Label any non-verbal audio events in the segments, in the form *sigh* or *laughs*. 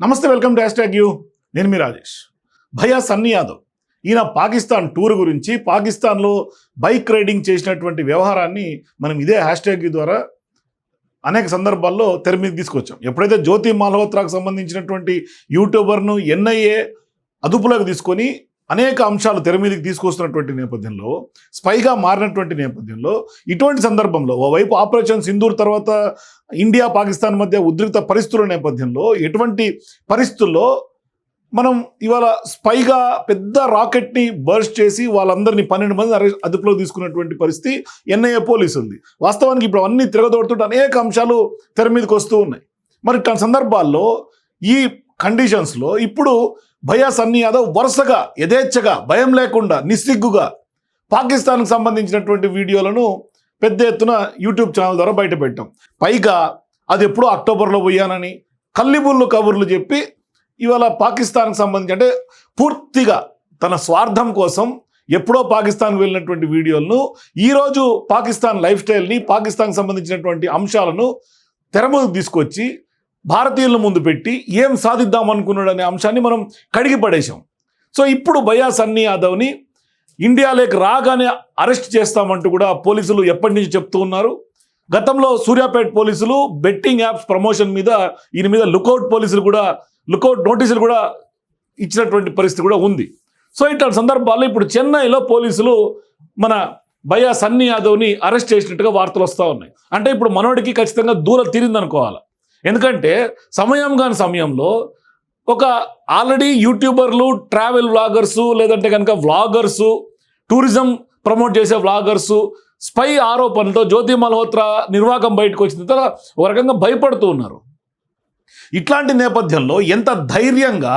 నమస్తే welcome to hash you. నేను మీ రాజేష్. భయా సన్నీ యాదవ్ ఈయన పాకిస్తాన్ టూర్ గురించి పాకిస్తాన్లో బైక్ రైడింగ్ చేసినటువంటి వ్యవహారాన్ని మనం ఇదే హ్యాష్ ట్యాగ్ ద్వారా అనేక సందర్భాల్లో తెర మీద తీసుకొచ్చాం. ఎప్పుడైతే జ్యోతి మాల్హోత్రాకు సంబంధించినటువంటి యూట్యూబర్ను ఎన్ఐఏ అదుపులోకి తీసుకొని అనేక అంశాలు తెర మీదకి తీసుకొస్తున్నటువంటి నేపథ్యంలో స్పైగా మారినటువంటి నేపథ్యంలో ఇటువంటి సందర్భంలో ఓవైపు ఆపరేషన్ సింధూర్ తర్వాత ఇండియా పాకిస్తాన్ మధ్య ఉద్రిక్త పరిస్థితుల నేపథ్యంలో ఎటువంటి పరిస్థితుల్లో మనం ఇవాళ స్పైగా పెద్ద రాకెట్ని బర్స్ట్ చేసి వాళ్ళందరినీ పన్నెండు మంది అదుపులో తీసుకున్నటువంటి పరిస్థితి ఎన్ఐఏ పోలీసులది. వాస్తవానికి ఇప్పుడు అన్ని తిరగదోడుతుంటే అనేక అంశాలు తెర మీదకి వస్తూ ఉన్నాయి. మరి ఇట్లాంటి సందర్భాల్లో ఈ కండిషన్స్లో ఇప్పుడు భయా సన్నీ యాదవ్ వరుసగా యథేచ్ఛగా భయం లేకుండా నిస్సిగ్గుగా పాకిస్తాన్కు సంబంధించినటువంటి వీడియోలను పెద్ద ఎత్తున యూట్యూబ్ ఛానల్ ద్వారా బయటపెట్టాం పైగా అది ఎప్పుడో అక్టోబర్లో పోయానని కల్లిబుల్లు కబుర్లు చెప్పి ఇవాళ పాకిస్తాన్కి సంబంధించి అంటే పూర్తిగా తన స్వార్థం కోసం ఎప్పుడో పాకిస్తాన్ వెళ్ళినటువంటి వీడియోలను ఈరోజు పాకిస్తాన్ లైఫ్ స్టైల్ని పాకిస్తాన్కి సంబంధించినటువంటి అంశాలను తెరముకు తీసుకొచ్చి భారతీయుల ముందు పెట్టి ఏం సాధిద్దాం అనుకున్నాడు అనే అంశాన్ని మనం కడిగి పడేశాం. సో ఇప్పుడు భయా సన్నీ యాదవ్ని ఇండియాలోకి రాగానే అరెస్ట్ చేస్తామంటూ కూడా పోలీసులు ఎప్పటి నుంచి చెప్తూ ఉన్నారు. గతంలో సూర్యాపేట పోలీసులు బెట్టింగ్ యాప్స్ ప్రమోషన్ మీద ఈయన మీద లుకౌట్ పోలీసులు కూడా లుకౌట్ నోటీసులు కూడా ఇచ్చినటువంటి పరిస్థితి కూడా ఉంది. సో ఇట్లాంటి సందర్భాల్లో ఇప్పుడు చెన్నైలో పోలీసులు మన భయా సన్నీ యాదవ్ని అరెస్ట్ చేసినట్టుగా వార్తలు వస్తూ ఉన్నాయి. అంటే ఇప్పుడు మనోడికి ఖచ్చితంగా దూరం తీరిందనుకోవాలి. ఎందుకంటే సమయం కాని సమయంలో ఒక ఆల్రెడీ యూట్యూబర్లు ట్రావెల్ వ్లాగర్సు లేదంటే కనుక వ్లాగర్సు టూరిజం ప్రమోట్ చేసే వ్లాగర్సు స్పై ఆరోపణలతో జ్యోతి మల్హోత్రా నిర్వాహకం బయటకు వచ్చిన తర్వాత ఒక రకంగా భయపడుతూ ఉన్నారు. ఇట్లాంటి నేపథ్యంలో ఎంత ధైర్యంగా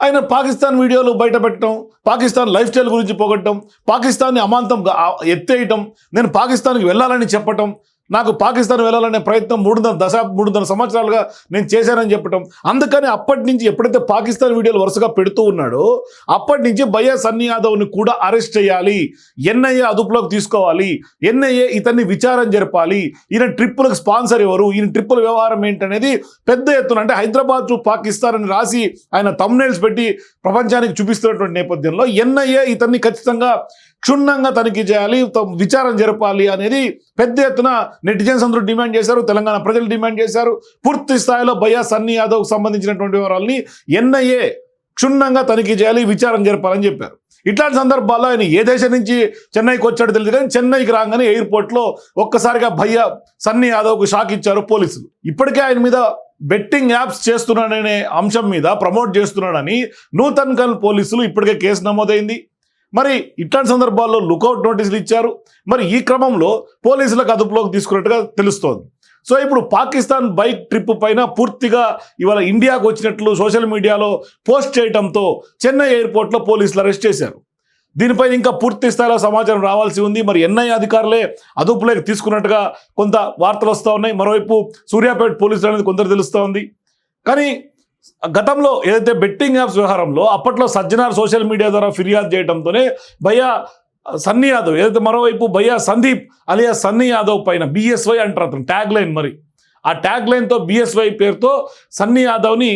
ఆయన పాకిస్తాన్ వీడియోలు బయట పెట్టడం పాకిస్తాన్ లైఫ్ స్టైల్ గురించి పొగట్టడం పాకిస్తాన్ని అమాంతం ఎత్తేయటం నేను పాకిస్తాన్కి వెళ్ళాలని చెప్పటం నాకు పాకిస్తాన్ వెళ్ళాలనే ప్రయత్నం మూడున్నర దశ మూడున్నర సంవత్సరాలుగా నేను చేశానని చెప్పటం. అందుకని అప్పటి నుంచి ఎప్పుడైతే పాకిస్తాన్ వీడియోలు వరుసగా పెడుతూ ఉన్నాడో అప్పటి నుంచి భయ్యా సన్నీ యాదవ్ని కూడా అరెస్ట్ చేయాలి ఎన్ఐఏ అదుపులోకి తీసుకోవాలి ఎన్ఐఏ ఇతన్ని విచారం జరపాలి ఈయన ట్రిప్పులకు స్పాన్సర్ ఎవరు ఈయన ట్రిప్పుల వ్యవహారం ఏంటనేది పెద్ద ఎత్తున అంటే హైదరాబాద్ టు పాకిస్తాన్ అని రాసి ఆయన తమ్నైల్స్ పెట్టి ప్రపంచానికి చూపిస్తున్నటువంటి నేపథ్యంలో ఎన్ఐఏ ఇతన్ని ఖచ్చితంగా క్షుణ్ణంగా తనిఖీ చేయాలి త- విచారం జరపాలి అనేది పెద్ద ఎత్తున నెటిజన్స్ అందరూ డిమాండ్ చేశారు తెలంగాణ ప్రజలు డిమాండ్ చేశారు. పూర్తి స్థాయిలో భయ్యా సన్నీ యాదవ్కు సంబంధించినటువంటి వివరాలని ఎన్ఐఏ క్షుణ్ణంగా తనిఖీ చేయాలి విచారం జరపాలని చెప్పారు. ఇట్లాంటి సందర్భాల్లో ఆయన ఏ దేశం నుంచి చెన్నైకి వచ్చాడో తెలియదు కానీ చెన్నైకి రాగానే ఎయిర్పోర్ట్లో ఒక్కసారిగా భయ్య సన్నీ యాదవ్కు షాక్ ఇచ్చారు పోలీసులు. ఇప్పటికే ఆయన మీద బెట్టింగ్ యాప్స్ చేస్తున్నాడనే అంశం మీద ప్రమోట్ చేస్తున్నాడని నూతన్ కల్ పోలీసులు ఇప్పటికే కేసు నమోదైంది. మరి ఇట్లాంటి సందర్భాల్లో లుకౌట్ నోటీసులు ఇచ్చారు. మరి ఈ క్రమంలో పోలీసులకు అదుపులోకి తీసుకున్నట్టుగా తెలుస్తోంది. సో ఇప్పుడు పాకిస్తాన్ బైక్ ట్రిప్ పైన పూర్తిగా ఇవాళ ఇండియాకు వచ్చినట్లు సోషల్ మీడియాలో పోస్ట్ చేయడంతో చెన్నై ఎయిర్పోర్ట్లో పోలీసులు అరెస్ట్ చేశారు. దీనిపైన ఇంకా పూర్తి స్థాయిలో సమాచారం రావాల్సి ఉంది. మరి ఎన్ఐ అధికారులే అదుపులోకి తీసుకున్నట్టుగా కొంత వార్తలు వస్తూ ఉన్నాయి. మరోవైపు సూర్యాపేట పోలీసులు అనేది కొందరు తెలుస్తూ ఉంది కానీ గతంలో ఏదైతే బెట్టింగ్ యాప్స్ వ్యవహారంలో అప్పట్లో సజ్జనార్ సోషల్ మీడియా ద్వారా ఫిర్యాదు చేయడంతోనే భయ్యా సన్నీ యాదవ్ ఏదైతే మరోవైపు భయ్యా సందీప్ అలియా సన్నీ యాదవ్ పైన బిఎస్వై అంటారు అతను ట్యాగ్ లైన్ మరి. ఆ ట్యాగ్ లైన్తో బిఎస్వై పేరుతో సన్నీ యాదవ్ని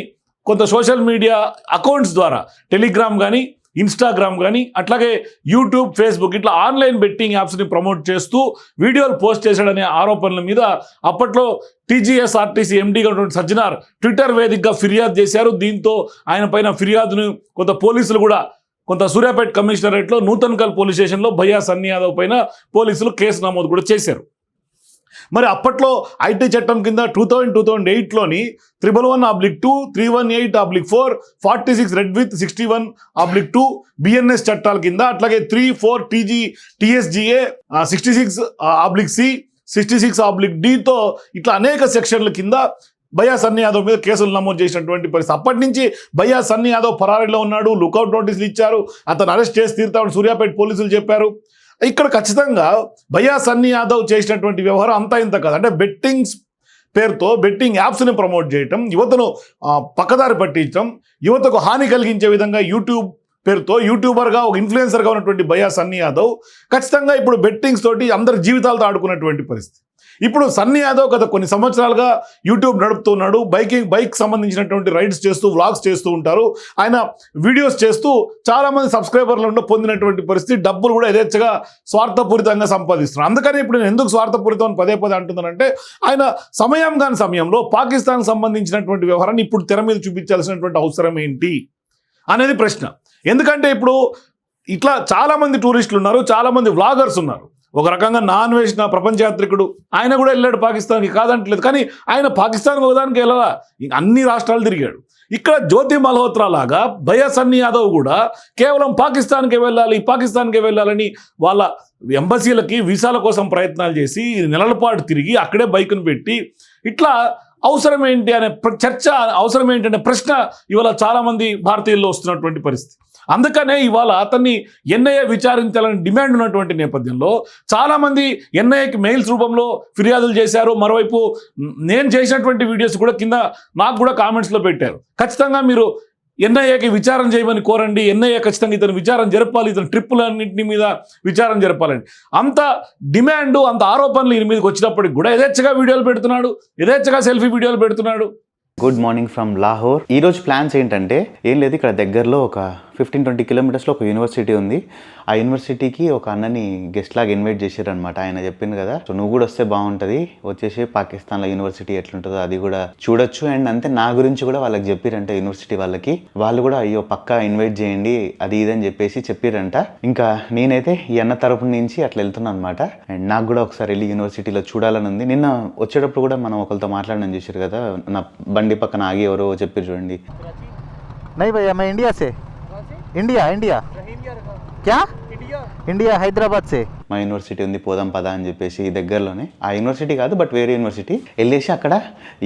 కొంత సోషల్ మీడియా అకౌంట్స్ ద్వారా టెలిగ్రామ్ కానీ ఇన్స్టాగ్రామ్ కానీ అట్లాగే యూట్యూబ్ ఫేస్బుక్ ఇట్లా ఆన్లైన్ బెట్టింగ్ యాప్స్ని ప్రమోట్ చేస్తూ వీడియోలు పోస్ట్ చేశాడనే ఆరోపణల మీద అప్పట్లో టీజీఎస్ఆర్టీసీ ఎండీగా ఉన్నటువంటి సజ్జనార్ ట్విట్టర్ వేదికగా ఫిర్యాదు చేశారు. దీంతో ఆయన పైన ఫిర్యాదును కొంత పోలీసులు కూడా కొంత సూర్యాపేట కమిషనరేట్లో నూతన్కల్ పోలీస్ స్టేషన్లో భయ్యా సన్నీ యాదవ్ పైన పోలీసులు కేసు నమోదు కూడా చేశారు. మరి అప్పట్లో ఐటీ చట్టం కింద two thousand two thousand ఎయిట్లోని triple one oblique two three one eight oblique four forty six read with sixty one oblique two BNS చట్టాల కింద అట్లాగే three four TG TSGA sixty six oblique C sixty six oblique డితో ఇట్లా అనేక సెక్షన్ల కింద భయ్యా సన్నీ యాదవ్ మీద కేసులు నమోదు చేసినటువంటి పరిస్థితి. అప్పటి నుంచి భయ్యా సన్నీ యాదవ్ పరారీలో ఉన్నాడు లుకౌట్ నోటీసులు ఇచ్చారు అతను అరెస్ట్ చేసి తీరుతామని సూర్యాపేట పోలీసులు చెప్పారు. ఇక్కడ ఖచ్చితంగా భయ్యా సన్నీ యాదవ్ చేసినటువంటి వ్యవహారం అంతా ఇంత కాదు. అంటే బెట్టింగ్స్ పేరుతో బెట్టింగ్ యాప్స్ని ప్రమోట్ చేయటం యువతను పక్కదారి పట్టించడం యువతకు హాని కలిగించే విధంగా యూట్యూబ్ పేరుతో యూట్యూబర్గా ఒక ఇన్ఫ్లుయెన్సర్గా ఉన్నటువంటి భయ్యా సన్నీ యాదవ్ ఖచ్చితంగా ఇప్పుడు బెట్టింగ్స్ తోటి అందరి జీవితాలతో ఆడుకున్నటువంటి పరిస్థితి. ఇప్పుడు సన్నీ యాదవ్ గత కొన్ని సంవత్సరాలుగా యూట్యూబ్ నడుపుతున్నాడు బైకింగ్ బైక్ సంబంధించినటువంటి రైడ్స్ చేస్తూ వ్లాగ్స్ చేస్తూ ఉంటారు. ఆయన వీడియోస్ చేస్తూ చాలామంది సబ్స్క్రైబర్లను పొందినటువంటి పరిస్థితి డబ్బులు కూడా యథేచ్ఛగా స్వార్థపూరితంగా సంపాదిస్తున్నారు. అందుకని ఇప్పుడు నేను ఎందుకు స్వార్థపూరితం పదే పదే అంటున్నానంటే ఆయన సమయం కాని సమయంలో పాకిస్తాన్ సంబంధించినటువంటి వ్యవహారాన్ని ఇప్పుడు తెర మీద చూపించాల్సినటువంటి అవసరం ఏంటి అనేది ప్రశ్న. ఎందుకంటే ఇప్పుడు ఇట్లా చాలామంది టూరిస్టులు ఉన్నారు చాలామంది వ్లాగర్స్ ఉన్నారు. ఒక రకంగా నాన్ వెజ్ నా ప్రపంచ యాత్రికుడు ఆయన కూడా వెళ్ళాడు పాకిస్తాన్కి కాదంటలేదు. కానీ ఆయన పాకిస్తాన్ ఒకదానికి వెళ్ళాలా? అన్ని రాష్ట్రాలు తిరిగాడు. ఇక్కడ జ్యోతి మల్హోత్రా లాగా భయసన్ని యాదవ్ కూడా కేవలం పాకిస్తాన్కే వెళ్ళాలి పాకిస్తాన్కే వెళ్ళాలని వాళ్ళ ఎంబసీలకి వీసాల కోసం ప్రయత్నాలు చేసి నెలల పాటు తిరిగి అక్కడే బైక్ను పెట్టి ఇట్లా అవసరం ఏంటి అనే చర్చ అవసరం ఏంటి అనే ప్రశ్న ఇవాళ చాలామంది భారతీయుల్లో వస్తున్నటువంటి పరిస్థితి. అందుకనే ఇవాళ అతన్ని ఎన్ఐఏ విచారించాలని డిమాండ్ ఉన్నటువంటి నేపథ్యంలో చాలామంది ఎన్ఐఏకి మెయిల్స్ రూపంలో ఫిర్యాదులు చేశారు. మరోవైపు నేను చేసినటువంటి వీడియోస్ కూడా కింద నాకు కూడా కామెంట్స్లో పెట్టారు. ఖచ్చితంగా మీరు ఎన్ఐఏకి విచారం చేయమని కోరండి. ఎన్ఐఏ ఖచ్చితంగా ఇతను విచారం జరపాలి. ఇతను ట్రిప్పులన్నింటి మీద విచారం జరపాలని. అంత డిమాండ్ అంత ఆరోపణలు ఈయన మీదకి వచ్చినప్పటికి కూడా యథేచ్ఛగా వీడియోలు పెడుతున్నాడు. యథేచ్ఛగా సెల్ఫీ వీడియోలు పెడుతున్నాడు. గుడ్ మార్నింగ్ ఫ్రమ్ లాహోర్ ఈ రోజు ప్లాన్స్ ఏంటంటే ఏం లేదు ఇక్కడ దగ్గరలో ఒక ఫిఫ్టీన్ ట్వంటీ కిలోమీటర్స్లో ఒక యూనివర్సిటీ ఉంది. ఆ యూనివర్సిటీకి ఒక అన్నని గెస్ట్ లాగా ఇన్వైట్ చేశారనమాట ఆయన చెప్పింది కదా సో నువ్వు కూడా వస్తే బాగుంటుంది. వచ్చేసి పాకిస్తాన్లో యూనివర్సిటీ ఎట్లుంటుందో అది కూడా చూడొచ్చు. అండ్ అంతే నా గురించి కూడా వాళ్ళకి చెప్పిరంట యూనివర్సిటీ వాళ్ళకి. వాళ్ళు కూడా అయ్యో పక్కా ఇన్వైట్ చేయండి అది ఇది అని చెప్పేసి చెప్పిరంట. ఇంకా నేనైతే ఈ అన్న తరపు నుంచి అట్లా వెళ్తున్నా అనమాట అండ్ నాకు కూడా ఒకసారి వెళ్ళి యూనివర్సిటీలో చూడాలని ఉంది. నిన్న వచ్చేటప్పుడు కూడా మనం ఒకరితో మాట్లాడడం చేశారు కదా నా బండి పక్కన ఆగి ఎవరో చెప్పారు చూడండి नहीं भैया मैं इंडिया से इंडिया इंडिया क्या इंडिया हैदराबाद से మా యూనివర్సిటీ ఉంది పోదాం పదా అని చెప్పేసి ఈ దగ్గరలోనే ఆ యూనివర్సిటీ కాదు బట్ వేరే యూనివర్సిటీ వెళ్ళేసి అక్కడ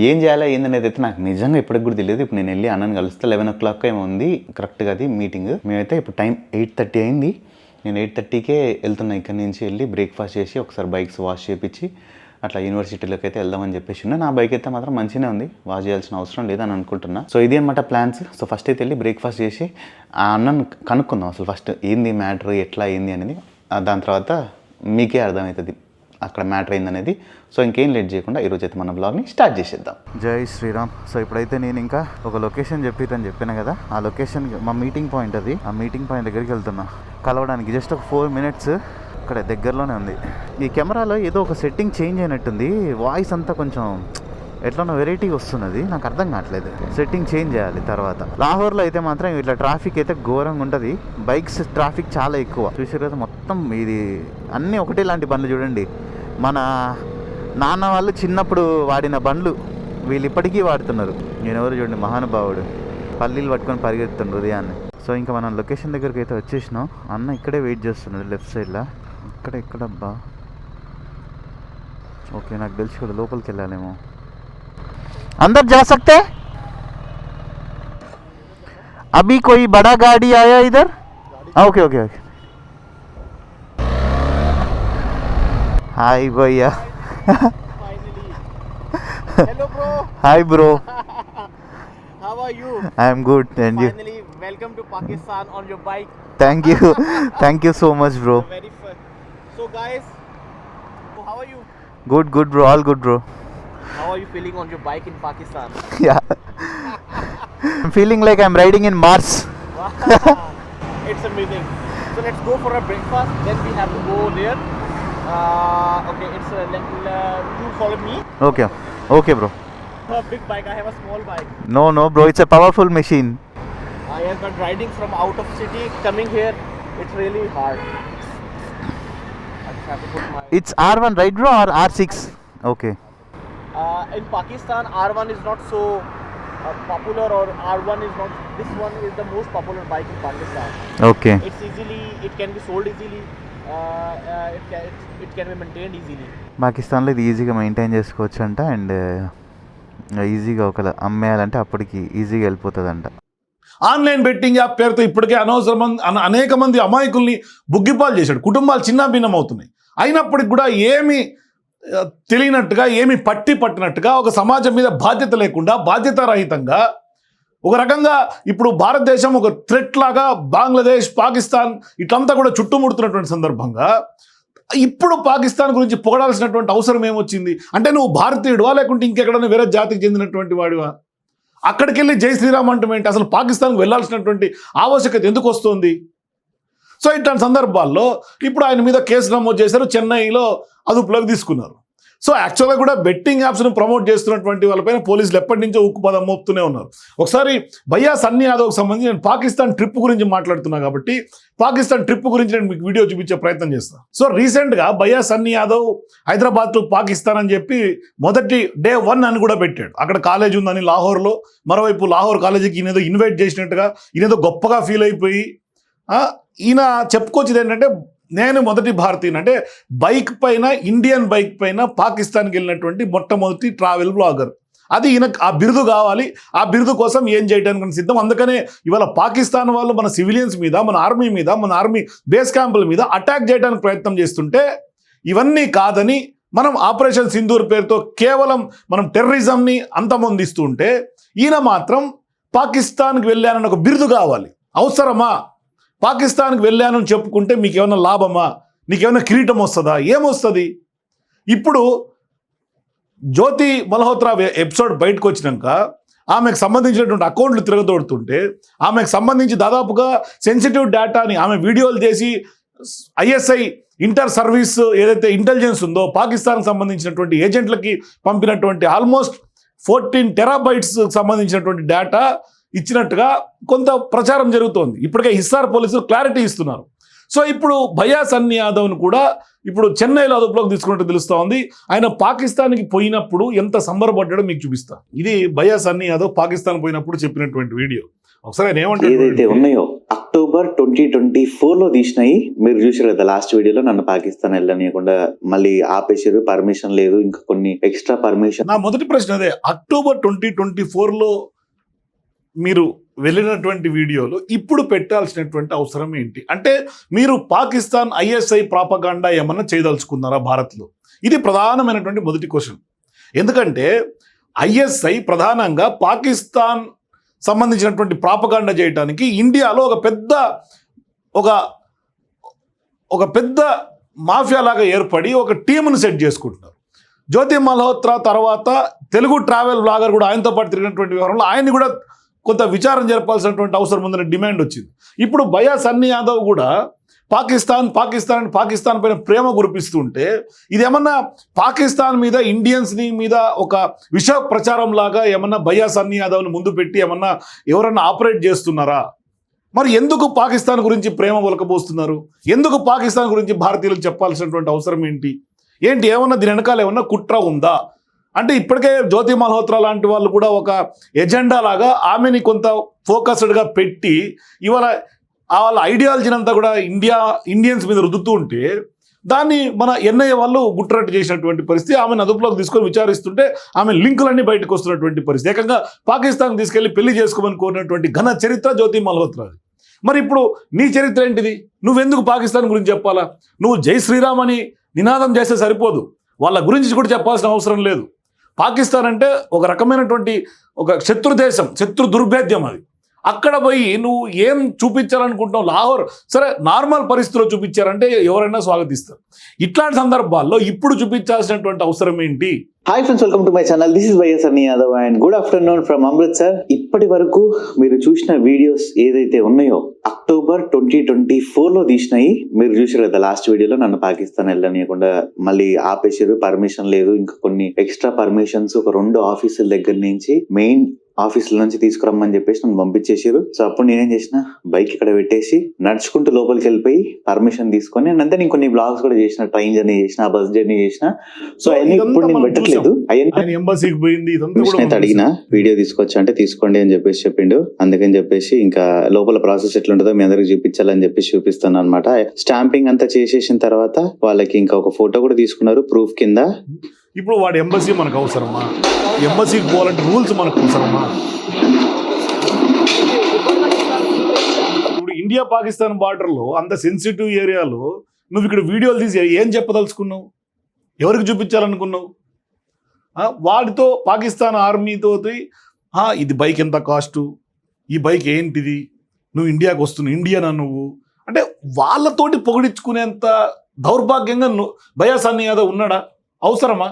ఏం చేయాలో ఏందనేది అయితే నాకు నిజంగా ఇప్పటికి కూడా తెలియదు ఇప్పుడు నేను వెళ్ళి అన్నని కలుస్తే లెవెన్ ఓ క్లాక్ ఏమో ఉంది కరెక్ట్గా అది మీటింగ్ మేమైతే ఇప్పుడు టైం ఎయిట్ థర్టీ అయింది నేను ఎయిట్ థర్టీకే వెళ్తున్నా ఇక్కడ నుంచి వెళ్ళి బ్రేక్ఫాస్ట్ చేసి ఒకసారి బైక్స్ వాష్ చేపించి అట్లా యూనివర్సిటీలోకి అయితే వెళ్దామని చెప్పేసి ఉన్నా. నా బైక్ అయితే మాత్రం మంచిగానే ఉంది. వాష్ చేయాల్సిన అవసరం లేదని అనుకుంటున్నా. సో ఇది అనమాట ప్లాన్స్ సో ఫస్ట్ అయితే వెళ్ళి బ్రేక్ఫాస్ట్ చేసి ఆ అన్నను కనుక్కుందాం అసలు ఫస్ట్ ఏంది మ్యాటర్ ఎట్లా ఏంది అనేది. దాని తర్వాత మీకే అర్థమవుతుంది అక్కడ మ్యాటర్ అయిందనేది సో ఇంకేం లేట్ చేయకుండా ఈరోజు అయితే మన బ్లాగ్ని స్టార్ట్ చేసేద్దాం. జై శ్రీరామ్. సో ఇప్పుడైతే నేను ఇంకా ఒక లొకేషన్ చెప్పిరని చెప్పాను కదా. ఆ లొకేషన్ మా మీటింగ్ పాయింట్ అది. ఆ మీటింగ్ పాయింట్ దగ్గరికి వెళ్తున్నా. కలవడానికి జస్ట్ ఒక ఫోర్ మినిట్స్ అక్కడే దగ్గరలోనే ఉంది. ఈ కెమెరాలో ఏదో ఒక సెట్టింగ్ చేంజ్ అయినట్టుంది. వాయిస్ అంతా కొంచెం ఎట్లనో వెరైటీ వస్తున్నది. నాకు అర్థం కావట్లేదు. సెట్టింగ్ చేంజ్ చేయాలి తర్వాత. లాహోర్లో అయితే మాత్రం ఇట్లా ట్రాఫిక్ అయితే ఘోరంగా ఉంటుంది. బైక్స్ ట్రాఫిక్ చాలా ఎక్కువ. చూసారు కదా మొత్తం ఇది అన్నీ ఒకటే లాంటి బండ్లు చూడండి. మన నాన్న వాళ్ళు చిన్నప్పుడు వాడిన బండ్లు వీళ్ళు ఇప్పటికీ వాడుతున్నారు. నేను ఎవరు చూడండి? మహానుభావుడు. పల్లీలు పట్టుకొని పరిగెత్తుండ్రు ఉదయాన్నే. సో ఇంకా మనం లొకేషన్ దగ్గరికి అయితే వచ్చేసినాం. అన్న ఇక్కడే వెయిట్ చేస్తున్నాడు లెఫ్ట్ సైడ్లో ఇక్కడ ఎక్కడబ్బా ఓకే నాకు తెలిసి కూడా లోపలికి వెళ్ళాలేమో अंदर जा सकते हैं अभी कोई बड़ा गाड़ी आया इधर ओके ओके ओके हाय भैया Hello, bro. Hi bro How are you? I am good and you Finally, welcome to Pakistan on your bike. Thank you thank you so much bro Very fun. Guys, how are you? Good, good bro, all good bro. How are you feeling on your bike in Pakistan? *laughs* yeah. I'm feeling like I'm riding in Mars. *laughs* it's amazing. So let's go for a breakfast. Then we have to go there. Uh, okay, it's a let, uh, you follow me. Okay, okay, bro. A big bike. I have a small bike. No, no, bro. It's a powerful machine. I have been riding from out of city coming here. It's really hard. It's r1 right bro or r6 okay Uh, in Pakistan, R1 is not so uh, popular, or R1 is not. This one is the most popular bike in Pakistan. okay It's easily, it can be sold easily. Uh, uh, it, can, it, it can be maintained easily. పాకిస్తాన్లో ఇది ఈజీగా maintain చేసుకోవచ్చు అంట and ఈజీగా ఒకవేళ అమ్మేయాలంటే అప్పటికి ఈజీగా వెళ్ళిపోతుంది ఆన్లైన్ బెట్టింగ్ యాప్ పేరుతో ఇప్పటికే అనవసరం అన- అనేక మంది అమాయకుల్ని బుగ్గిపాలు చేశాడు. కుటుంబాలు చిన్న భిన్నం అవుతున్నాయి. అయినప్పటికి కూడా ఏమి తెలియనట్టుగా ఏమి పట్టి పట్టినట్టుగా ఒక సమాజం మీద బాధ్యత లేకుండా బాధ్యతారహితంగా ఒక రకంగా ఇప్పుడు భారతదేశం ఒక థ్రెట్ లాగా బంగ్లాదేశ్ పాకిస్తాన్ ఇట్లంతా కూడా చుట్టుముడుతున్నటువంటి సందర్భంగా ఇప్పుడు పాకిస్తాన్ గురించి పొగడాల్సినటువంటి అవసరం ఏమొచ్చింది? అంటే నువ్వు భారతీయుడువా లేకుంటే ఇంకెక్కడైనా వేరే జాతికి చెందినటువంటి వాడివా? అక్కడికి వెళ్ళి జై శ్రీరామ్ అంటాం ఏంటి? అసలు పాకిస్తాన్కి వెళ్ళాల్సినటువంటి ఆవశ్యకత ఎందుకు వస్తుంది? సో ఇట్లాంటి సందర్భాల్లో ఇప్పుడు ఆయన మీద కేసు నమోదు చేశారు చెన్నైలో అదుపులోకి తీసుకున్నారు. సో యాక్చువల్గా కూడా బెట్టింగ్ యాప్స్ను ప్రమోట్ చేస్తున్నటువంటి వాళ్ళపైన పోలీసులు ఎప్పటి నుంచో ఉక్కు పదం మోపుతూనే ఉన్నారు. ఒకసారి భయ్యా సన్నీ యాదవ్కి సంబంధించి నేను పాకిస్తాన్ ట్రిప్ గురించి మాట్లాడుతున్నా కాబట్టి పాకిస్తాన్ ట్రిప్ గురించి నేను మీకు వీడియో చూపించే ప్రయత్నం చేస్తాను సో రీసెంట్గా భయ్యా సన్నీ యాదవ్ హైదరాబాద్ పాకిస్తాన్ అని చెప్పి మొదటి డే వన్ అని కూడా పెట్టాడు. అక్కడ కాలేజ్ ఉందని లాహోర్లో మరోవైపు లాహోర్ కాలేజీకి ఈయనేదో ఇన్వైట్ చేసినట్టుగా ఈయనేదో గొప్పగా ఫీల్ అయిపోయి ఈయన చెప్పుకొచ్చేది ఏంటంటే నేను మొదటి భారతీయుని. అంటే బైక్ పైన ఇండియన్ బైక్ పైన పాకిస్తాన్కి వెళ్ళినటువంటి మొట్టమొదటి ట్రావెల్ బ్లాగర్. అది ఈయన ఆ బిరుదు కావాలి. ఆ బిరుదు కోసం ఏం చేయడానికి సిద్ధం. అందుకనే ఇవాళ పాకిస్తాన్ వాళ్ళు మన సివిలియన్స్ మీద మన ఆర్మీ మీద మన ఆర్మీ బేస్ క్యాంపుల మీద అటాక్ చేయడానికి ప్రయత్నం చేస్తుంటే ఇవన్నీ కాదని మనం ఆపరేషన్ సింధూర్ పేరుతో కేవలం మనం టెర్రరిజంని అంతమొందిస్తూ ఉంటే ఈయన మాత్రం పాకిస్తాన్కి వెళ్ళానని ఒక బిరుదు కావాలి. అవసరమా? పాకిస్తాన్కి వెళ్ళానని చెప్పుకుంటే మీకు ఏమైనా లాభమా? నీకేమైనా కిరీటం వస్తుందా? ఏమొస్తుంది? ఇప్పుడు జ్యోతి మల్హోత్రా ఎపిసోడ్ బయటకు వచ్చినాక ఆమెకు సంబంధించినటువంటి అకౌంట్లు తిరగదోడుతుంటే ఆమెకు సంబంధించి దాదాపుగా సెన్సిటివ్ డేటాని ఆమె వీడియోలు చేసి ఐఎస్ఐ ఇంటర్ సర్వీస్ ఏదైతే ఇంటెలిజెన్స్ ఉందో పాకిస్తాన్కి సంబంధించినటువంటి ఏజెంట్లకి పంపినటువంటి ఆల్మోస్ట్ ఫోర్టీన్ టెరాబైట్స్ సంబంధించినటువంటి డేటా ఇచ్చినట్టుగా కొంత ప్రచారం జరుగుతోంది. ఇప్పటికే హిస్సార్ పోలీసులు క్లారిటీ ఇస్తున్నారు. సో ఇప్పుడు భయా సన్ని యాదవ్ను కూడా ఇప్పుడు చెన్నైలో అదుపులోకి తీసుకున్నట్టు తెలుస్తూ ఉంది. ఆయన పాకిస్తాన్కి పోయినప్పుడు ఎంత సంబరపడ్డాడో మీకు చూపిస్తా. ఇది భయా సన్ని యాదవ్ పాకిస్తాన్ పోయినప్పుడు చెప్పినటువంటి వీడియో. ఒకసారి ఆయన ఏమంటాడు ఉన్నాయో అక్టోబర్ ట్వంటీ ట్వంటీ ఫోర్లో తీసినాయి. మీరు చూసారు కదా లాస్ట్ వీడియోలో నన్ను పాకిస్తాన్ వెళ్ళనీయకుండా మళ్ళీ ఆపేసారు పర్మిషన్ లేదు ఇంకా కొన్ని ఎక్స్ట్రా పర్మిషన్ నా మొదటి ప్రశ్న అదే అక్టోబర్ ట్వంటీ ట్వంటీ ఫోర్లో మీరు వెళ్ళినటువంటి వీడియోలు ఇప్పుడు పెట్టాల్సినటువంటి అవసరం ఏంటి? అంటే మీరు పాకిస్తాన్ ఐఎస్ఐ ప్రాపగాండా ఏమన్నా చేయదలుచుకున్నారా భారత్లో? ఇది ప్రధానమైనటువంటి మొదటి క్వశ్చన్. ఎందుకంటే ఐఎస్ఐ ప్రధానంగా పాకిస్తాన్ సంబంధించినటువంటి ప్రాపగాండా చేయడానికి ఇండియాలో ఒక పెద్ద ఒక ఒక పెద్ద మాఫియా లాగా ఏర్పడి ఒక టీమును సెట్ చేసుకుంటున్నారు. జ్యోతి మల్హోత్రా తర్వాత తెలుగు ట్రావెల్ బ్లాగర్ కూడా ఆయనతో పాటు తిరిగినటువంటి వివరంలో ఆయన్ని కూడా కొంత విచారం జరపాల్సినటువంటి అవసరం ఉందనే డిమాండ్ వచ్చింది. ఇప్పుడు బయా సన్నీ యాదవ్ కూడా పాకిస్తాన్ పాకిస్తాన్ పాకిస్తాన్ పైన ప్రేమ కురిపిస్తుంటే ఇదేమన్నా పాకిస్తాన్ మీద ఇండియన్స్ని మీద ఒక విష ప్రచారం లాగా ఏమన్నా బయా సన్నీ యాదవ్ని ముందు పెట్టి ఏమన్నా ఎవరన్నా ఆపరేట్ చేస్తున్నారా? మరి ఎందుకు పాకిస్తాన్ గురించి ప్రేమ ఒలకబోస్తున్నారు ఎందుకు పాకిస్తాన్ గురించి భారతీయులకు చెప్పాల్సినటువంటి అవసరం ఏంటి? ఏంటి? ఏమన్నా దీని వెనకాల ఏమన్నా కుట్ర ఉందా? అంటే ఇప్పటికే జ్యోతి మల్హోత్రా లాంటి వాళ్ళు కూడా ఒక ఎజెండా లాగా ఆమెని కొంత ఫోకస్డ్గా పెట్టి ఇవాళ ఆ వాళ్ళ ఐడియాలజీని అంతా కూడా ఇండియా ఇండియన్స్ మీద రుద్దుతూ ఉంటే దాన్ని మన ఎన్ఐఏ వాళ్ళు గుట్రట్టు చేసినటువంటి పరిస్థితి. ఆమెను అదుపులోకి తీసుకొని విచారిస్తుంటే ఆమె లింకులన్నీ బయటకు వస్తున్నటువంటి పరిస్థితి. ఏకంగా పాకిస్తాన్ తీసుకెళ్ళి పెళ్ళి చేసుకోమని కోరినటువంటి ఘన చరిత్ర జ్యోతి మల్హోత్రాది. మరి ఇప్పుడు నీ చరిత్ర ఏంటిది? నువ్వెందుకు పాకిస్తాన్ గురించి చెప్పాలా? నువ్వు జై శ్రీరామ్ అని నినాదం చేస్తే సరిపోదు. వాళ్ళ గురించి కూడా చెప్పాల్సిన అవసరం లేదు. పాకిస్తాన్ అంటే ఒక రకమైనటువంటి ఒక శత్రు దేశం శత్రు దుర్భేద్యం అది. అక్కడ పోయి నువ్వు ఏం చూపించాలనుకుంటున్నావు? లాహోర్. సరే నార్మల్ పరిస్థితిలో చూపించారంటే ఎవరైనా స్వాగతిస్తారు. ఇట్లాంటి సందర్భాల్లో ఇప్పుడు చూపించాల్సినటువంటి అవసరం ఏంటి? Hi friends welcome to my channel this is YS అని Yadav and good afternoon from Amritsar ఇప్పటి వరకు మీరు చూసిన వీడియోస్ ఏదైతే ఉన్నాయో అక్టోబర్ ట్వంటీ ట్వంటీ ఫోర్లో తీసినాయి. మీరు చూసారు కదా లాస్ట్ వీడియోలో నన్ను పాకిస్తాన్ వెళ్ళనియకుండా మళ్ళీ ఆపేసారు పర్మిషన్ లేదు. ఇంకా కొన్ని ఎక్స్ట్రా పర్మిషన్స్ ఒక రెండు ఆఫీసుల దగ్గర నుంచి మెయిన్ ఆఫీసుల నుంచి తీసుకురమ్మని చెప్పేసి నన్ను పంపించేసారు సో అప్పుడు నేనేం చేసిన బైక్ ఇక్కడ పెట్టేసి నడుచుకుంటూ లోపలికి వెళ్ళిపోయి పర్మిషన్ తీసుకొని అంతే నేను కొన్ని బ్లాగ్స్ కూడా చేసిన ట్రైన్ జర్నీ చేసిన బస్ జర్నీ చేసిన. సో అవన్నీ ఇప్పుడు నేను పెట్టట్లేదు అవన్నీ అడిగిన వీడియో తీసుకొచ్చా అంటే తీసుకోండి అని చెప్పేసి చెప్పిండు. అందుకని చెప్పేసి ఇంకా లోపల ప్రాసెస్ ఎట్లుంటుందో మీ అందరికి చూపించాలని చెప్పేసి చూపిస్తాను అనమాట స్టాంపింగ్ అంతా చేసేసిన తర్వాత వాళ్ళకి ఇంకా ఒక ఫోటో కూడా తీసుకున్నారు ప్రూఫ్ కింద. ఇప్పుడు వాడి ఎంబసీ మనకు అవసరమా? ఎంబసీకి పోవాలంటే రూల్స్ మనకు అవసరమా? ఇప్పుడు ఇండియా పాకిస్తాన్ బార్డర్లో అంత సెన్సిటివ్ ఏరియాలో నువ్వు ఇక్కడ వీడియోలు తీసి ఏం చెప్పదలుచుకున్నావు? ఎవరికి చూపించాలనుకున్నావు? వాటితో వాడితో పాకిస్తాన్ ఆర్మీతో ఇది బైక్ ఎంత కాస్టు? ఈ బైక్ ఏంటిది? నువ్వు ఇండియాకి వస్తున్నావు ఇండియానా నువ్వు? అంటే వాళ్ళతోటి పొగిడించుకునేంత దౌర్భాగ్యంగా నువ్వు భయా సన్నీ యాదవ్ ఉన్నాడా? అవసరమా?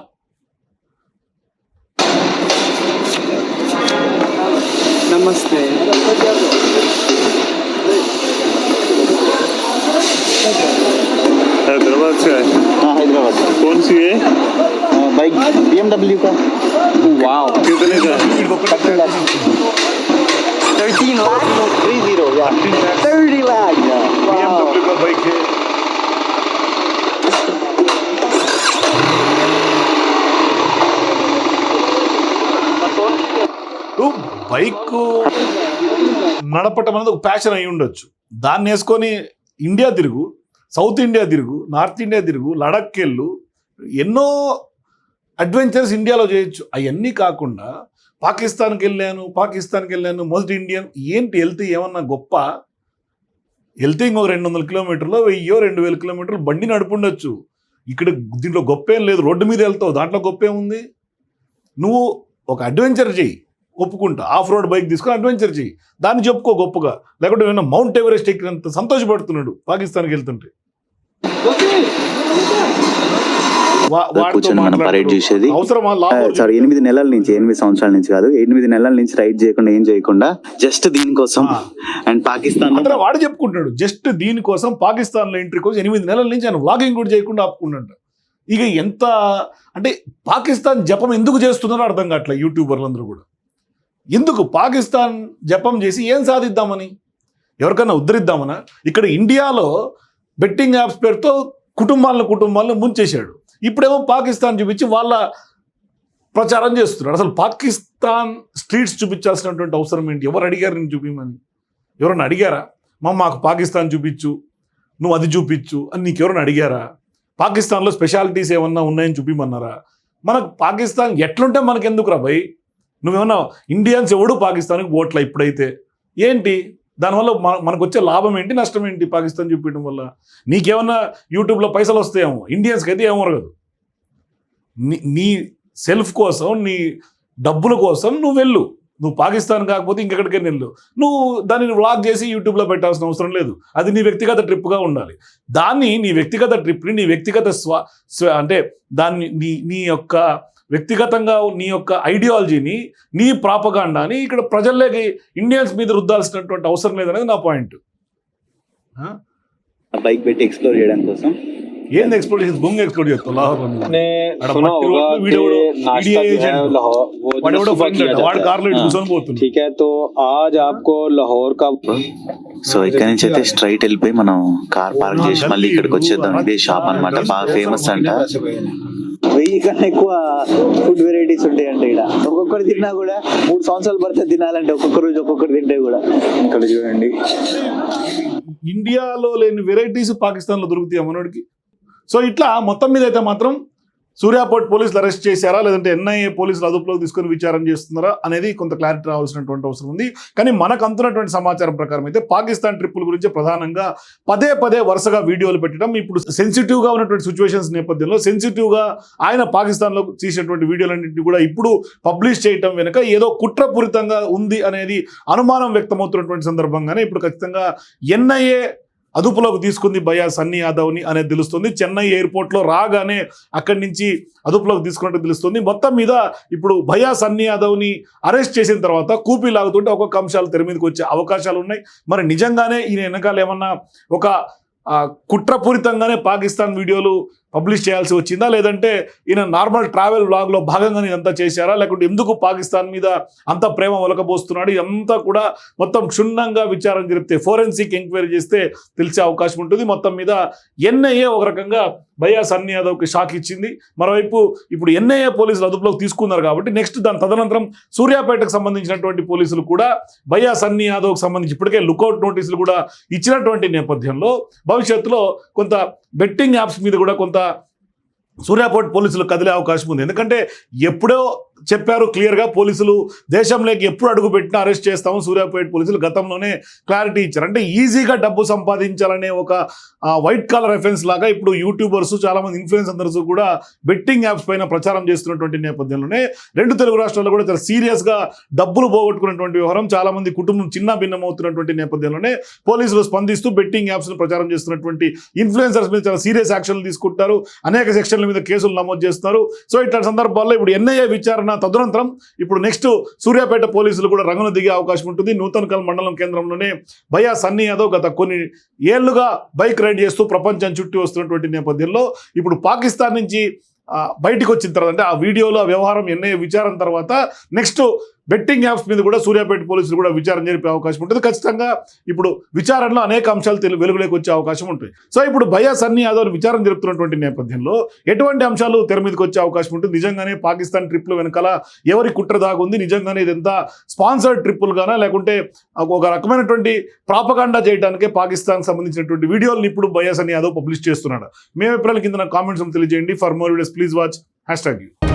नमस्ते। हैदराबाद से है हाँ, हैदराबाद। कौन सी है? बाइक बीएमडब्ल्यू का। वाओ। कितने का thirteen lakh three zero thirty lakh BMW का बाइक है। బైక్ నడపటం అనేది ఒక ప్యాషన్ అయి ఉండొచ్చు. దాన్ని వేసుకొని ఇండియా తిరుగు సౌత్ ఇండియా తిరుగు నార్త్ ఇండియా తిరుగు లడక్ వెళ్ళు ఎన్నో అడ్వెంచర్స్ ఇండియాలో చేయొచ్చు. అవన్నీ కాకుండా పాకిస్తాన్కి వెళ్ళాను పాకిస్తాన్కి వెళ్ళాను మొదటి ఇండియన్ ఏంటి వెళ్తే ఏమన్నా గొప్ప? వెళ్తే ఇంకొక రెండు వందల కిలోమీటర్లు వెయ్యో రెండు వేల కిలోమీటర్లు బండి నడుపుండొచ్చు ఇక్కడ దీంట్లో గొప్ప ఏం లేదు. రోడ్డు మీద వెళ్తావు దాంట్లో గొప్ప ఏముంది నువ్వు ఒక అడ్వెంచర్ చెయ్యి. ఒప్పుకుంటా. ఆఫ్ రోడ్ బైక్ తీసుకొని అడ్వెంచర్ చెయ్యి. దాన్ని చెప్పుకో గొప్పగా. లేకుంటే నేను మౌంట్ ఎవరెస్ట్ ఎక్కినంత సంతోషపడుతున్నాడు పాకిస్తాన్కి వెళ్తుంటే. కూర్చొని మనం పరేడ్ చూసేది సారీ ఎనిమిది నెలల నుంచి ఎనిమిది సంవత్సరాల నుంచి కాదు ఎనిమిది నెలల నుంచి రైడ్ చేయకుండా ఏం చేయకుండా జస్ట్ దీనికోసం. అండ్ పాకిస్తాన్ వాడు చెప్పుకుంటున్నాడు. జస్ట్ దీనికోసం పాకిస్తాన్లో ఎంట్రీ కోసం ఎనిమిది నెలల నుంచి ఆయన వ్లాగింగ్ కూడా చేయకుండా ఆపుకున్నాడు ఇక ఎంత అంటే పాకిస్తాన్ జపం ఎందుకు చేస్తున్నారో అర్థం కావట్లే యూట్యూబర్లందరూ కూడా. ఎందుకు పాకిస్తాన్ జపం చేసి ఏం సాధిద్దామని? ఎవరికైనా ఉద్ధరిద్దామనా? ఇక్కడ ఇండియాలో బెట్టింగ్ యాప్స్ పేరుతో కుటుంబాలను కుటుంబాలను ముంచేశాడు. ఇప్పుడేమో పాకిస్తాన్ చూపించి వాళ్ళ ప్రచారం చేస్తున్నాడు అసలు పాకిస్తాన్ స్ట్రీట్స్ చూపించాల్సినటువంటి అవసరం ఏంటి? ఎవరు అడిగారు నేను చూపించమని? ఎవరన్నా అడిగారా? మా మాకు పాకిస్తాన్ చూపించు నువ్వు అది చూపించు అని నీకు ఎవరైనా అడిగారా? పాకిస్తాన్లో స్పెషాలిటీస్ ఏమన్నా ఉన్నాయని చూపిమన్నారా మనకు పాకిస్తాన్ ఎట్లుంటే మనకెందుకు రా భయ్? నువ్వేమన్నా ఇండియన్స్ ఎవడు పాకిస్తాన్కి ఓట్ల ఇప్పుడైతే? ఏంటి? దానివల్ల మన మనకు వచ్చే లాభం ఏంటి నష్టం ఏంటి పాకిస్తాన్ చూపించడం వల్ల? నీకేమన్నా యూట్యూబ్లో పైసలు వస్తాయేమో? ఇండియన్స్కి అయితే ఏమో నీ నీ సెల్ఫ్ కోసం నీ డబ్బుల కోసం నువ్వు వెళ్ళు. నువ్వు పాకిస్తాన్ కాకపోతే ఇంకెక్కడికైనా వెళ్ళు. నువ్వు దానిని వ్లాగ్ చేసి యూట్యూబ్లో పెట్టాల్సిన అవసరం లేదు. అది నీ వ్యక్తిగత ట్రిప్గా ఉండాలి. దాన్ని నీ వ్యక్తిగత ట్రిప్ని నీ వ్యక్తిగత స్వా స్వ అంటే దాన్ని నీ నీ యొక్క వ్యక్తిగతంగా నీ యొక్క ఐడియాలజీని నీ ప్రాపగాండాని ఇక్కడ ప్రజల్లోకి ఇండియన్స్ మీద రుద్దాల్సినటువంటి అవసరం లేదనేది నా పాయింట్ బైక్ పెట్టి ఎక్స్ప్లోర్ చేయడం కోసం ఏంది ఎక్స్ప్లోర్ చేసి బొంగ ఎక్స్ప్లోర్ చేస్తావు లాహోర్ आपने अरे सुना मट्टी होगा रोड में कि वीडियो नाश्ता वीडियो जो है एजेंट लाहौर वो जो వాడు ఎవడో सुबह ఫ్రెండ్ किया వాడు जाता కార్లో है ఇటు हाँ, కూర్చొని పోతుంది ठीक है तो आज आपको लाहौर का సో ఇక్కడ నుంచి అయితే స్ట్రైట్ వెళ్ళిపోయి మనం కార్ పార్క్ చేసి మళ్ళీ ఇక్కడికి వచ్చేద్దాం ఇదే షాప్ అన్నమాట బాగా ఫేమస్ అంట వెయ్యి కన్నా ఎక్కువ ఫుడ్ వెరైటీస్ ఉంటాయంట ఇక్కడ. ఒక్కొక్కటి తిన్నా కూడా మూడు సంవత్సరాలు పడితే తినాలంటే ఒక్కొక్క రోజు ఒక్కొక్కటి తింటే కూడా. ఇక్కడ చూడండి. ఇండియాలో లేని వెరైటీస్ పాకిస్తాన్లో దొరుకుతాయి మనోడికి? సో ఇట్లా మొత్తం మీద అయితే మాత్రం సూర్యాపేట్ పోలీసులు అరెస్ట్ చేశారా? లేదంటే ఎన్ఐఏ పోలీసులు అదుపులోకి తీసుకొని విచారణ చేస్తున్నారా? అనేది కొంత క్లారిటీ రావాల్సినటువంటి అవసరం ఉంది. కానీ మనకు అందుతున్నటువంటి సమాచారం ప్రకారం అయితే పాకిస్తాన్ ట్రిప్పుల గురించి ప్రధానంగా పదే పదే వరుసగా వీడియోలు పెట్టడం ఇప్పుడు సెన్సిటివ్గా ఉన్నటువంటి సిచ్యువేషన్స్ నేపథ్యంలో సెన్సిటివ్గా ఆయన పాకిస్తాన్లో తీసినటువంటి వీడియోలన్నింటినీ కూడా ఇప్పుడు పబ్లిష్ చేయటం వెనుక ఏదో కుట్రపూరితంగా ఉంది అనేది అనుమానం వ్యక్తమవుతున్నటువంటి సందర్భంగానే ఇప్పుడు ఖచ్చితంగా ఎన్ఐఏ అదుపులోకి తీసుకుంది భయా సన్నీ యాదవ్ని అనేది తెలుస్తుంది. చెన్నై ఎయిర్పోర్ట్లో రాగానే అక్కడి నుంచి అదుపులోకి తీసుకున్నట్టు తెలుస్తుంది. మొత్తం మీద ఇప్పుడు భయా సన్నీ యాదవ్ని అరెస్ట్ చేసిన తర్వాత కూపీ లాగుతుంటే ఒక్కొక్క అంశాలు తెర మీదకి వచ్చే అవకాశాలు ఉన్నాయి. మరి నిజంగానే ఈయన వెనకాల ఏమన్నా ఒక కుట్రపూరితంగానే పాకిస్తాన్ వీడియోలు పబ్లిష్ చేయాల్సి వచ్చిందా? లేదంటే ఈయన నార్మల్ ట్రావెల్ బ్లాగ్లో భాగంగానే ఇదంతా చేశారా? లేకుంటే ఎందుకు పాకిస్తాన్ మీద అంత ప్రేమ ఒలకబోస్తున్నాడు ఇదంతా కూడా మొత్తం క్షుణ్ణంగా విచారం జరిపితే ఫోరెన్సిక్ ఎంక్వైరీ చేస్తే తెలిసే అవకాశం ఉంటుంది. మొత్తం మీద ఎన్ఐఏ ఒక రకంగా భయా సన్నీ యాదవ్కి షాక్ ఇచ్చింది. మరోవైపు ఇప్పుడు ఎన్ఐఏ పోలీసులు అదుపులోకి తీసుకున్నారు కాబట్టి నెక్స్ట్ దాని తదనంతరం సూర్యాపేటకు సంబంధించినటువంటి పోలీసులు కూడా భయా సన్నీ యాదవ్కి సంబంధించి ఇప్పటికే లుకౌట్ నోటీసులు కూడా ఇచ్చినటువంటి నేపథ్యంలో భవిష్యత్తులో కొంత బెట్టింగ్ యాప్స్ మీద కూడా కొంత సూర్యాపేట పోలీసులు కదిలే అవకాశం ఉంది. ఎందుకంటే ఎప్పుడో చెప్పారు క్లియర్గా పోలీసులు. దేశంలోకి ఎప్పుడు అడుగు పెట్టినా అరెస్ట్ చేస్తాము. సూర్యాపేట పోలీసులు గతంలోనే క్లారిటీ ఇచ్చారు. అంటే ఈజీగా డబ్బు సంపాదించాలనే ఒక వైట్ కాలర్ ఎఫెన్స్ లాగా ఇప్పుడు యూట్యూబర్స్ చాలా మంది ఇన్ఫ్లుయెన్సర్స్ కూడా బెట్టింగ్ యాప్స్ పైన ప్రచారం చేస్తున్నటువంటి నేపథ్యంలోనే రెండు తెలుగు రాష్ట్రాల్లో కూడా చాలా సీరియస్గా డబ్బులు పోగొట్టుకున్నటువంటి వ్యవహారం చాలామంది కుటుంబం చిన్న భిన్నమవుతున్నటువంటి నేపథ్యంలోనే పోలీసులు స్పందిస్తూ బెట్టింగ్ యాప్స్ను ప్రచారం చేస్తున్నటువంటి ఇన్ఫ్లుయెన్సర్స్ మీద చాలా సీరియస్ యాక్షన్లు తీసుకుంటారు అనేక సెక్షన్ల మీద కేసులు నమోదు చేస్తున్నారు. సో ఇట్లాంటి సందర్భాల్లో ఇప్పుడు ఎన్ఐఏ విచారణ తదనంతరం ఇప్పుడు నెక్స్ట్ సూర్యాపేట పోలీసులు కూడా రంగును దిగే అవకాశం ఉంటుంది. నూతనకల్ మండలం కేంద్రంలోనే భయా సన్నీ యాదవ్ గత కొన్ని ఏళ్ళుగా బైక్ రైడ్ చేస్తూ ప్రపంచం చుట్టి వస్తున్నటువంటి నేపథ్యంలో ఇప్పుడు పాకిస్తాన్ నుంచి బయటకు బయటికి వచ్చిన తర్వాత అంటే ఆ వీడియోలో ఆ వ్యవహారం ఎన్ఐ విచారం తర్వాత నెక్స్ట్ బెట్టింగ్ యాప్స్ మీద కూడా సూర్యాపేట పోలీసులు కూడా విచారణ జరిపే అవకాశం ఉంటుంది. ఖచ్చితంగా ఇప్పుడు విచారణలో అనేక అంశాలు తెలు వెలుగులోకి వచ్చే అవకాశం ఉంటుంది. సో ఇప్పుడు భయా సన్నీ యాదవ్ విచారణ జరుపుతున్నటువంటి నేపథ్యంలో ఎటువంటి అంశాలు తెర మీదకి వచ్చే అవకాశం ఉంటుంది? నిజంగానే పాకిస్తాన్ ట్రిప్ల వెనకాల ఎవరి కుట్ర దాగుంది నిజంగానే ఇదంతా స్పాన్సర్డ్ ట్రిప్పులుగానా లేకుంటే ఒక రకమైనటువంటి ప్రాపగాండా చేయడానికే పాకిస్తాన్ సంబంధించినటువంటి వీడియోలను ఇప్పుడు భయా సన్నీ యాదవ్ పబ్లిష్ చేస్తున్నాడు. మేము అభిప్రాయాల కింద కామెంట్స్ తెలియజేయండి. For more videos please watch. Hashtag